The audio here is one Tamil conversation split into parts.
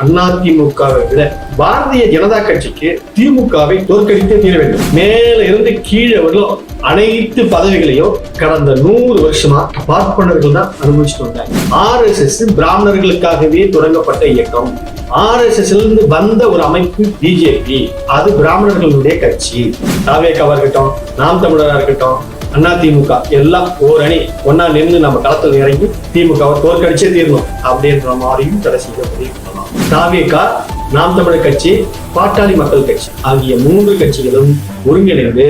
அதிமுகவை விட பாரதிய ஜனதா கட்சிக்கு திமுகவை தோற்கடித்தே தீர வேண்டும். மேல இருந்து கீழே வரலும் அனைத்து பதவிகளையும் கடந்த நூறு வருஷமா பார்ப்பனர்கள் தான் அனுபவிச்சுட்டு வந்தாங்க. ஆர் எஸ் எஸ் பிராமணர்களுக்காகவே தொடங்கப்பட்ட இயக்கம். ஆர் எஸ் எஸ் இருந்து வந்த ஒரு அமைப்பு பிஜேபி அது பிராமணர்களுடைய கட்சி. தாவேக்காவா இருக்கட்டும் நாம் தமிழரா இருக்கட்டும் அண்ணா திமுக எல்லாம் ஓரணி. அணி ஒன்னா நின்று நம்ம களத்தில் இறங்கி திமுகவை தோற்கடிச்சே தீரணும். அப்படின்ற மாதிரியும் தடை செய்ய முடியும் தாவேகா நாம் தமிழர் கட்சி பாட்டாளி மக்கள் கட்சி ஆகிய மூன்று கட்சிகளும் ஒருங்கிணைந்து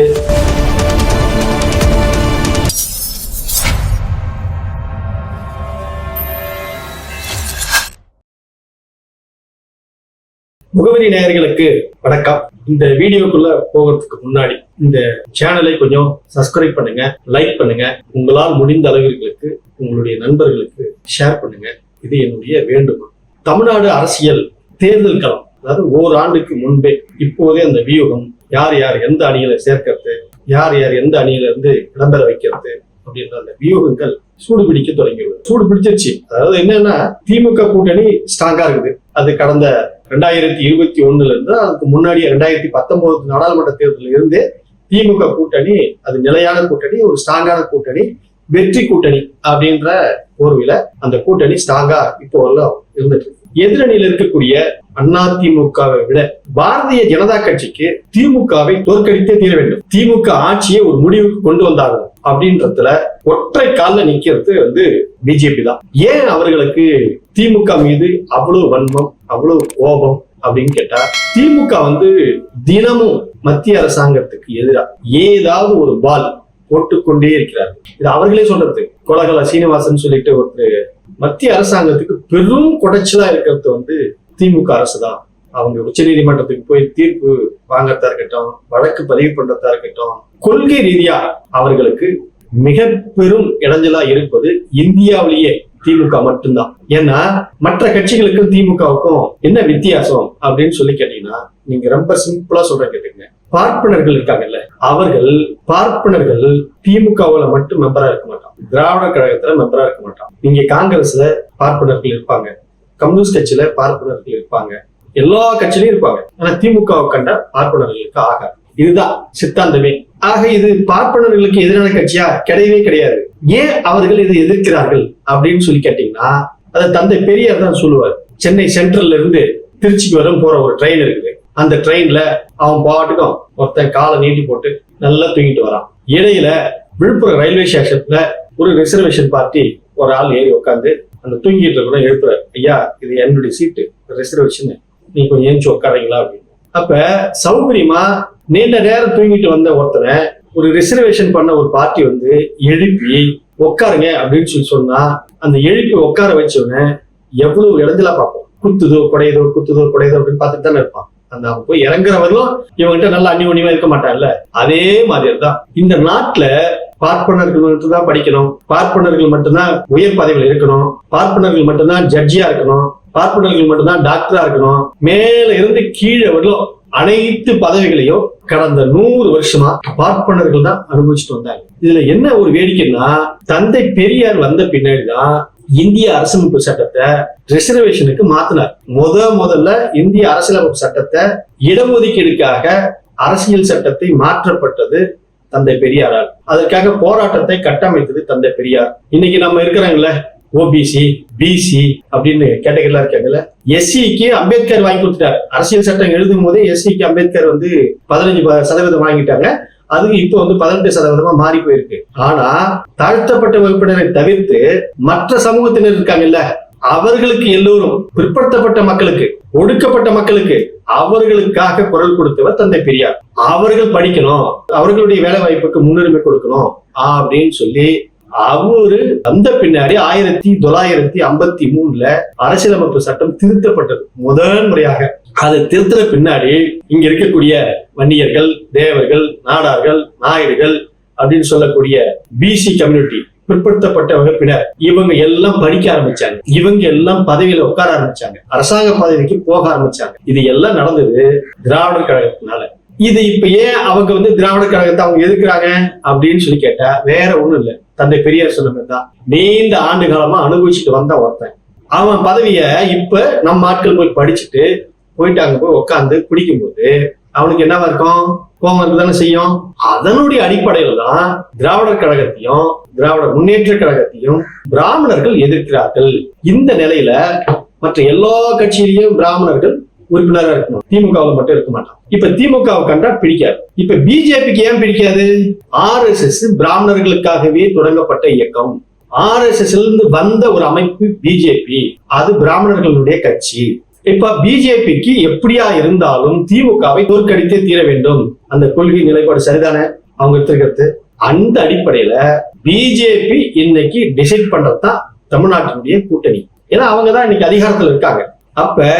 முகவரி நேயர்களுக்கு வணக்கம். இந்த வீடியோக்குள்ள போகிறதுக்கு முன்னாடி இந்த சேனலை கொஞ்சம் சப்ஸ்கிரைப் பண்ணுங்க லைக் பண்ணுங்க. உங்களால் முடிந்த அளவிற்கு உங்களுடைய நண்பர்களுக்கு ஷேர் பண்ணுங்க. இது என்னுடைய வேண்டுகோள். தமிழ்நாடு அரசியல் தேர்தல் களம். அதாவது ஓராண்டுக்கு முன்பே இப்போதே அந்த வியூகம் யார் யார் எந்த அணியில சேர்க்கிறது யார் யார் எந்த அணியில இருந்து விளம்பரம் வைக்கிறது அப்படின்ற அந்த வியூகங்கள் சூடு பிடிக்க தொடங்கியுள்ளது. சூடு பிடிச்சிருச்சு. அதாவது என்னன்னா திமுக கூட்டணி ஸ்ட்ராங்கா இருக்குது. அது கடந்த ரெண்டாயிரத்தி இருபத்தி ஒண்ணுல இருந்து அதுக்கு முன்னாடி ரெண்டாயிரத்தி பத்தொன்பது நாடாளுமன்ற தேர்தலில் இருந்தே திமுக கூட்டணி அது நிலையான கூட்டணி ஒரு ஸ்ட்ராங்கான கூட்டணி வெற்றி கூட்டணி அப்படின்ற போர்வில அந்த கூட்டணி ஸ்ட்ராங்கா இப்போ எல்லாம் இருந்துட்டு எதிரணியில் இருக்கக்கூடிய அதிமுகவை விட பாரதிய ஜனதா கட்சிக்கு திமுகவை தோற்கடித்தே தீர வேண்டும். திமுக ஆட்சியை ஒரு முடிவுக்கு கொண்டு வந்தாகணும் அப்படின்றதுல ஒற்றை காலில் நிக்கிறது வந்து பிஜேபி தான். ஏன் அவர்களுக்கு திமுக மீது அவ்வளவு வன்மம் அவ்வளவு கோபம் அப்படின்னு கேட்டா திமுக வந்து தினமும் மத்திய அரசாங்கத்துக்கு எதிராக ஏதாவது ஒரு பால் போட்டுக்கொண்டே இருக்கிறார்கள். இது அவர்களே சொல்றது. கொலகலா சீனிவாசன் சொல்லிட்டு ஒருத்தர் மத்திய அரசாங்கத்துக்கு பெரும் குடைச்சலா இருக்கிறது வந்து திமுக அரசு தான். அவங்க உச்ச நீதிமன்றத்துக்கு போய் தீர்ப்பு வாங்கறதா இருக்கட்டும் வழக்கு பதிவு பண்றதா இருக்கட்டும் கொள்கை ரீதியா அவர்களுக்கு மிக பெரும் இடைஞ்சலா இருப்பது இந்தியாவிலேயே திமுக மட்டும்தான். ஏன்னா மற்ற கட்சிகளுக்கும் திமுகவுக்கும் என்ன வித்தியாசம் அப்படின்னு சொல்லி கேட்டீங்கன்னா நீங்க ரொம்ப சிம்பிளா சொல்ற கேட்டுங்க பார்ப்பனர்கள் இருக்காங்கல்ல அவர்கள் பார்ப்பனர்கள் திமுகவுல மட்டும் மெம்பரா இருக்க மாட்டான். திராவிட கழகத்துல மெம்பரா இருக்க மாட்டான். நீங்க காங்கிரஸ்ல பார்ப்பனர்கள் இருப்பாங்க. கம்யூனிஸ்ட் கட்சியில பார்ப்பனர்கள் இருப்பாங்க. எல்லா கட்சியிலும் இருப்பாங்க. ஆனா திமுகவை கண்ட பார்ப்பனர்களுக்கு ஆகாது. இதுதான் சித்தாந்தமே. ஆக இது பார்ப்பனர்களுக்கு எதிரான கட்சியா? கிடையவே கிடையாது. ஏன் அவர்கள் இதை எதிர்க்கிறார்கள் அப்படின்னு சொல்லி கேட்டீங்கன்னா அதை தந்தை பெரியார் தான் சொல்லுவார். சென்னை சென்ட்ரல்ல இருந்து திருச்சிக்கு வரும் போற ஒரு ட்ரெயின் இருக்குது. அந்த ட்ரெயின்ல அவன் பாட்டுக்கும் ஒருத்தன் காலை நீட்டி போட்டு நல்லா தூங்கிட்டு வரான். இடையில விழுப்புரம் ரயில்வே ஸ்டேஷன்ல ஒரு ரிசர்வேஷன் பார்ட்டி ஒரு ஆள் ஏறி உட்காந்து அந்த தூங்கிட்டு இருக்கிற எழுப்புறாரு. ஐயா இது என்னுடைய சீட்டு ரிசர்வேஷன் நீ கொஞ்சம் ஏஞ்சி உட்காரீங்களா அப்படின்னு. அப்ப சௌகரியமா நீண்ட நேரம் தூங்கிட்டு வந்த ஒருத்தனை ஒரு ரிசர்வேஷன் பண்ண ஒரு பார்ட்டி வந்து எழுப்பி உட்காருங்க அப்படின்னு சொல்லி சொன்னா அந்த எழுப்பி உட்கார வச்சவன எவ்வளவு இடைஞ்சலா பார்ப்போம்? குத்துதோ குடையுதோ குத்துதோ குடையுதோ அப்படின்னு பார்த்துட்டு தானே இருப்பான். அந்த போய் இறங்குறவர்களும் இவங்ககிட்ட நல்லா அந்நியோன்யமா இருக்க மாட்டார்ல அதே மாதிரி தான் இந்த நாட்டுல பார்ப்பனர்கள் மட்டும்தான் படிக்கணும். பார்ப்பனர்கள் மட்டும்தான் உயர் பதவியில் இருக்கணும். பார்ப்பனர்கள் மட்டும்தான் ஜட்ஜியா இருக்கணும். பார்ப்பனர்கள் மட்டும்தான் டாக்டரா இருக்கணும். மேல இருந்து கீழே வரலும் அனைத்து பதவிகளையும் கடந்த நூறு வருஷமா பார்ப்பனர்கள் தான் அனுபவிச்சுட்டு வந்தாங்க. இதுல என்ன ஒரு வேடிக்கைன்னா தந்தை பெரியார் வந்த பின்னாடிதான் இந்திய அரசமைப்பு சட்டத்தை ரிசர்வேஷனுக்கு மாத்தினார். முத முதல்ல இந்திய அரசியலமைப்பு சட்டத்தை இடஒதுக்கீடுக்காக அரசியல் சட்டத்தை மாற்றப்பட்டது தந்தை பெரியாரால். அதற்காக போராட்டத்தை கட்டமைத்தது தந்தை பெரியார். இன்னைக்கு நம்ம இருக்கிறாங்கல்ல ஓபிசி பிசி அப்படின்னு கேட்டகரிலாம் இருக்காங்கல்ல எஸ்சிக்கு அம்பேத்கர் வாங்கி கொடுத்துட்டாரு. அரசியல் சட்டம் எழுதும் போதே எஸ்சிக்கு அம்பேத்கர் வந்து பதினஞ்சு ப- சதவீதம் வாங்கிட்டாங்க. அதுவும் இப்போ வந்து பதினெட்டு சதவீதமா மாறி போயிருக்கு. ஆனா தாழ்த்தப்பட்ட வகுப்பினரை தவிர்த்து மற்ற சமூகத்தினர் இருக்காங்கல்ல அவர்களுக்கு எல்லோரும் பிற்படுத்தப்பட்ட மக்களுக்கு ஒடுக்கப்பட்ட மக்களுக்கு அவர்களுக்காக குரல் கொடுத்தவர் தந்தை பெரியார். அவர்கள் படிக்கணும் அவர்களுடைய வேலை வாய்ப்புக்கு முன்னுரிமை கொடுக்கணும் அப்படின்னு சொல்லி அவரு வந்த பின்னாடி ஆயிரத்தி தொள்ளாயிரத்தி ஐம்பத்தி மூணுல அரசியலமைப்பு சட்டம் திருத்தப்பட்டது முதல் முறையாக அதை திருத்தின பின்னாடி இங்க இருக்கக்கூடிய வன்னியர்கள் தேவர்கள் நாடார்கள் நாயர்கள் அப்படின்னு சொல்லக்கூடிய பிசி கம்யூனிட்டி பிற்படுத்தப்பட்ட வகுப்பினர் இவங்க எல்லாம் படிக்க ஆரம்பிச்சாங்க. இவங்க எல்லாம் பதவியில உட்கார ஆரம்பிச்சாங்க. அரசாங்க பதவிக்கு போக ஆரம்பிச்சாங்க. இது எல்லாம் நடந்தது திராவிடர் கழகத்தினால. இது இப்ப ஏன் அவங்க வந்து திராவிட கழகத்தை அவங்க எதிர்க்கிறாங்க அப்படின்னு சொல்லி கேட்டா வேற ஒண்ணும் இல்லை. தந்தை பெரியார் சொன்ன தான். நீண்ட ஆண்டு காலமா அனுபவிச்சுட்டு வந்த ஒருத்தன். அவன் பதவிய இப்ப நம்ம ஆட்கள் போய் படிச்சுட்டு போயிட்டு அங்க போய் உட்காந்து குடிக்கும்போது அவனுக்கு என்னவா இருக்கும்? கோபம் இருக்குதானே செய்யும்? அதனுடைய அடிப்படையில தான் திராவிடர் கழகத்தையும் திராவிட முன்னேற்ற கழகத்தையும் பிராமணர்கள் எதிர்க்கிறார்கள். இந்த நிலையில மற்ற எல்லா கட்சியிலையும் பிராமணர்கள் உறுப்பினரா இருக்கணும். திமுகவில் மட்டும் இருக்க மாட்டான். இப்ப திமுகவை கண்டா பிடிக்காது. இப்ப பிஜேபிக்கு ஏன் பிடிக்காது? ஆர் எஸ் எஸ் பிராமணர்களுக்காகவே தொடங்கப்பட்ட இயக்கம். ஆர் எஸ் எஸ் இருந்து வந்த ஒரு அமைப்பு பிஜேபி. அது பிராமணர்களுடைய கட்சி. இப்ப பிஜேபிக்கு எப்படியா இருந்தாலும் திமுகவை தோற்கடித்தே தீர வேண்டும். அந்த கொள்கை நிலைப்பாடு சரிதானே? அவங்க எடுத்திருக்கிறது. அந்த அடிப்படையில பிஜேபி இன்னைக்கு டிசைட் பண்றதுதான் தமிழ்நாட்டினுடைய கூட்டணி. ஏன்னா அவங்க தான் இன்னைக்கு அதிகாரத்துல இருக்காங்க. அப்ப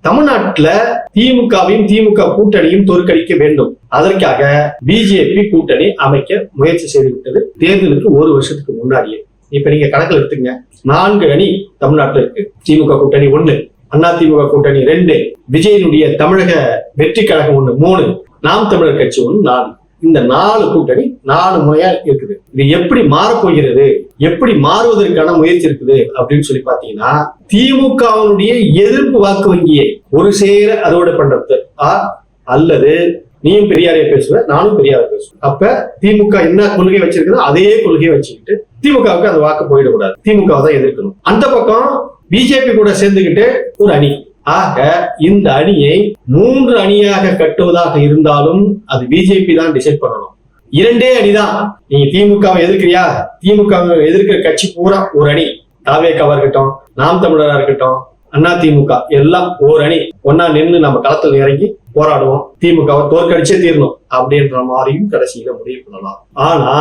தமிழ்நாட்டுல திமுகவையும் திமுக கூட்டணியும் தோற்கடிக்க வேண்டும். அதற்காக பிஜேபி கூட்டணி அமைக்க முயற்சி செய்து விட்டது தேர்தலுக்கு ஒரு வருஷத்துக்கு முன்னாடியே. இப்ப நீங்க கணக்குல எடுத்துங்க நான்கு அணி தமிழ்நாட்டுல இருக்கு. திமுக கூட்டணி ஒண்ணு. அண்ணா திமுக கூட்டணி ரெண்டு விஜயனுடைய தமிழக வெற்றி கழகம் ஒண்ணு மூணு நாம் தமிழர் கட்சி ஒண்ணு நாலு. இந்த நாலு கூட்டணி நாலு முறையா இருக்குது. இது எப்படி மாறப்போகிறது? எப்படி மாறுவதற்கான முயற்சி இருக்குது? அப்படின்னு சொல்லி பாத்தீங்கன்னா திமுகவினுடைய எதிர்ப்பு வாக்கு வங்கியை ஒரு சேர அதோட பண்றது. அல்லது நீயும் பெரியாரைய பேசுவ நானும் பெரியார பேசுவேன். அப்ப திமுக என்ன கொள்கை வச்சிருக்குதோ அதே கொள்கையை வச்சுக்கிட்டு திமுகவுக்கு அந்த வாக்கு போயிடக்கூடாது. திமுக தான் எதிர்க்கணும். அந்த பக்கம் பிஜேபி கூட சேர்ந்துகிட்டு ஒரு அணி. ஆக இந்த அணியை மூன்று அணியாக கட்டுவதாக இருந்தாலும் அது பிஜேபி தான் டிசைட் பண்ணணும். இரண்டே அணிதான். நீங்க திமுகவை எதிர்க்கிறியா? திமுக எதிர்க்கிற கட்சி பூரா ஒரு அணி. தாவேக்காவா இருக்கட்டும் நாம் தமிழரா இருக்கட்டும் அண்ணா திமுக எல்லாம் ஒரு அணி. ஒன்னா நின்று நம்ம களத்தில் இறங்கி போராடுவோம். திமுகவை தோற்கடிச்சே தீரணும் அப்படின்ற மாதிரியும் கடைசியில முடிவு பண்ணலாம். ஆனா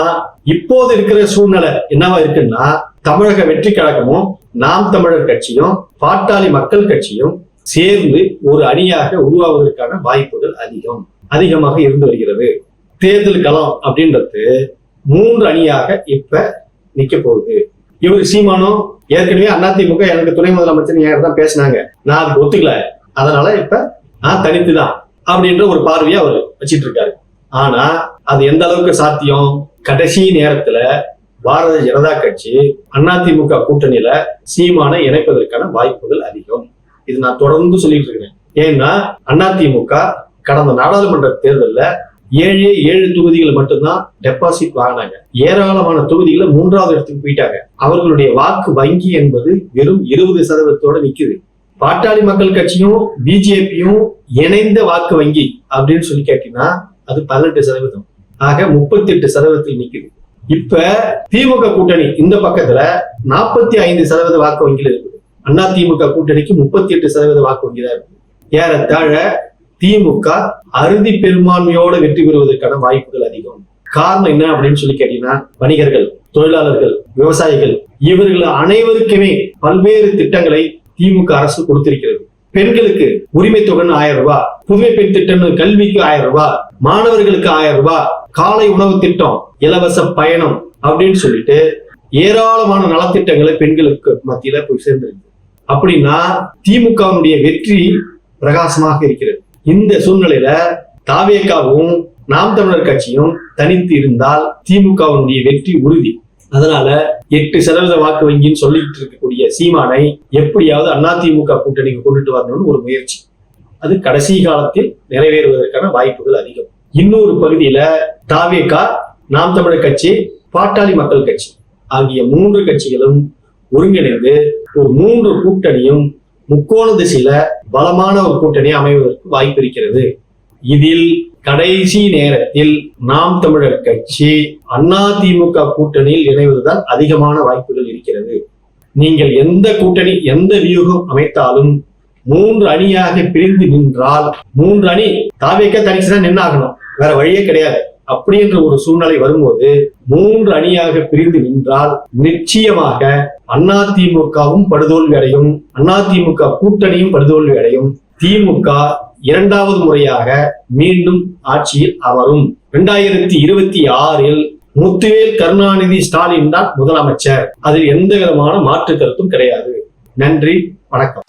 இப்போது இருக்கிற சூழ்நிலை என்னவா இருக்குன்னா தமிழக வெற்றி கழகமும் நாம் தமிழர் கட்சியும் பாட்டாளி மக்கள் கட்சியும் சேர்ந்து ஒரு அணியாக உருவாவதற்கான வாய்ப்புகள் அதிகம் அதிகமாக இருந்து வருகிறது. தேர்தல் களம் அப்படின்றது மூன்று அணியாக இப்ப நிக்க போகுது. இவர் சீமானும் ஏற்கனவே அதிமுக எனக்கு துணை முதலமைச்சர் தான் பேசினாங்க. நான் அதுக்கு ஒத்துக்கல. அதனால இப்ப நான் தனித்து தான் அப்படின்ற ஒரு பார்வையை அவர் வச்சிட்டு இருக்காரு ஆனா அது எந்த அளவுக்கு சாத்தியம்? கடைசி நேரத்துல பாரதிய ஜனதா கட்சி அதிமுக கூட்டணியில சீமானை இணைப்பதற்கான வாய்ப்புகள் அதிகம். இது நான் தொடர்ந்து சொல்லிட்டு இருக்கிறேன் ஏன்னா அதிமுக கடந்த நாடாளுமன்ற தேர்தல்ல ஏழே ஏழு தொகுதிகள் மட்டும்தான் டெபாசிட் வாங்கினாங்க. ஏராளமான தொகுதிகளை மூன்றாவது இடத்துக்கு போயிட்டாங்க. அவர்களுடைய வாக்கு வங்கி என்பது வெறும் இருபது சதவீதத்தோட நிக்குது. பாட்டாளி மக்கள் கட்சியும் பிஜேபியும் இணைந்த வாக்கு வங்கி அப்படின்னு சொல்லி கேட்டீங்கன்னா அது பதினெட்டு சதவீதம். ஆக முப்பத்தி எட்டு சதவீதத்தில் நிக்குது. இப்ப திமுக கூட்டணி இந்த பக்கத்துல நாற்பத்தி ஐந்து சதவீத வாக்கு வங்கியில் இருக்குது. அண்ணா திமுக கூட்டணிக்கு முப்பத்தி எட்டு சதவீத வாக்கு வங்கி தான் இருக்குது. ஏறத்தாழ திமுக அறுதி பெரும்பான்மையோட வெற்றி பெறுவதற்கான வாய்ப்புகள் அதிகம். காரணம் என்ன அப்படின்னு சொல்லி கேட்டீங்கன்னா வணிகர்கள் தொழிலாளர்கள் விவசாயிகள் இவர்கள் அனைவருக்குமே பல்வேறு திட்டங்களை திமுக அரசு கொடுத்திருக்கிறது. பெண்களுக்கு உரிமை தொகை ஆயிரம் ரூபாய் புதுமை பெண் திட்டம்னு கல்விக்கு ஆயிரம் ரூபாய் மாணவர்களுக்கு ஆயிரம் ரூபாய் காலை உணவு திட்டம் இலவச பயணம் அப்படின்னு சொல்லிட்டு ஏராளமான நலத்திட்டங்களை பெண்களுக்கு மத்தியில போய் சேர்ந்திருக்கு. அப்படின்னா திமுகவினுடைய வெற்றி பிரகாசமாக இருக்கிறது. இந்த சூழ்நிலையில தாவேக்காவும் நாம் தமிழர் கட்சியும் தனித்து இருந்தால் திமுகவினுடைய வெற்றி உறுதி. அதனால எட்டு சதவீத வாக்கு வங்கின்னு சொல்லிட்டு இருக்கக்கூடிய சீமானை எப்படியாவது அதிமுக கூட்டணிக்கு கொண்டுட்டு வரணும்னு ஒரு முயற்சி. அது கடைசி காலத்தில் நிறைவேறுவதற்கான வாய்ப்புகள் அதிகம். இன்னொரு பகுதியில தாவேகா நாம் தமிழர் கட்சி பாட்டாளி மக்கள் கட்சி ஆகிய மூன்று கட்சிகளும் ஒருங்கிணைந்து ஒரு மூன்று கூட்டணியும் முக்கோண திசையில பலமான ஒரு கூட்டணி அமைவதற்கு வாய்ப்பு இருக்கிறது. இதில் கடைசி நேரத்தில் நாம் தமிழர் கட்சி அதிமுக கூட்டணியில் இணைவதுதான் அதிகமான வாய்ப்புகள் இருக்கிறது. நீங்கள் எந்த கூட்டணி எந்த வியூகம் அமைத்தாலும் மூன்று அணியாக பிரிந்து நின்றால் மூன்று அணி தாவேக்க தனிச்சுதான் நின்னாகணும். வேற வழியே கிடையாது. அப்படி என்ற ஒரு சூழ்நிலை வரும்போது மூன்று அணியாக பிரிந்து நின்றால் நிச்சயமாக அதிமுகவும் படுதோல்வி அடையும். அதிமுக கூட்டணியும் படுதோல்வி அடையும். திமுக இரண்டாவது முறையாக மீண்டும் ஆட்சியில் அமரும். இரண்டாயிரத்தி இருபத்தி ஆறில் முத்துவேல் கருணாநிதி ஸ்டாலின் தான் முதலமைச்சர். அதில் எந்த விதமான மாற்று கருத்தும் கிடையாது. நன்றி வணக்கம்.